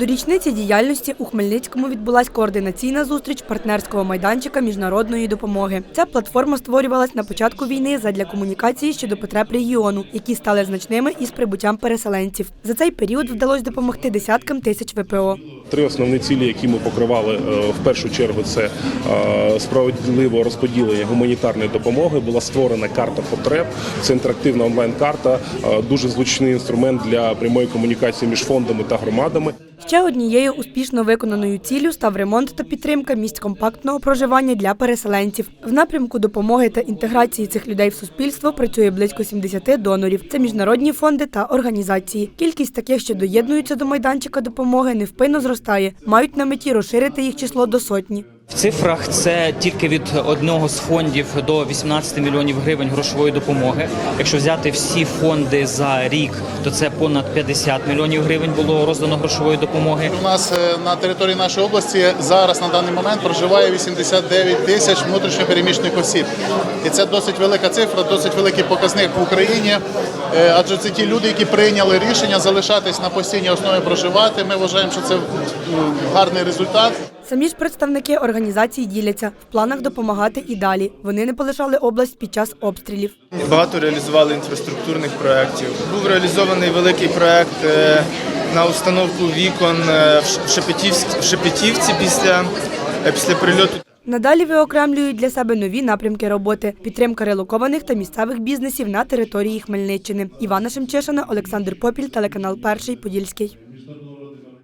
До річниці діяльності у Хмельницькому відбулась координаційна зустріч партнерського майданчика міжнародної допомоги. Ця платформа створювалась на початку війни задля комунікації щодо потреб регіону, які стали значними із прибуттям переселенців. За цей період вдалося допомогти десяткам тисяч ВПО. Три основні цілі, які ми покривали е, в першу чергу, це е, справедливе розподілення гуманітарної допомоги. Була створена карта потреб. Це інтерактивна онлайн-карта, е, дуже зручний інструмент для прямої комунікації між фондами та громадами. Ще однією успішно виконаною ціллю став ремонт та підтримка місць компактного проживання для переселенців. В напрямку допомоги та інтеграції цих людей в суспільство працює близько 70 донорів. Це міжнародні фонди та організації. Кількість таких, що доєднуються до майданчика допомоги, невпинно зростає. Мають на меті розширити їх число до сотні. В цифрах це тільки від одного з фондів до 18 мільйонів гривень грошової допомоги. Якщо взяти всі фонди за рік, то це понад 50 мільйонів гривень було роздано грошової допомоги. У нас е, на території нашої області зараз на даний момент проживає 89 тисяч внутрішньопереміщених осіб. І це досить велика цифра, досить великий показник в Україні. Е, Адже це ті люди, які прийняли рішення залишатись на постійній основі проживати. Ми вважаємо, що це гарний результат. Самі ж представники організації діляться в планах допомагати і далі. Вони не полишали область під час обстрілів. Багато реалізували інфраструктурних проєктів. Був реалізований великий проєкт е, на установку вікон е, в Шепетівці після, е, після прильоту. Надалі виокремлюють для себе нові напрямки роботи: підтримка релокованих та місцевих бізнесів на території Хмельниччини. Івана Шемчишина, Олександр Попіль, телеканал Перший Подільський.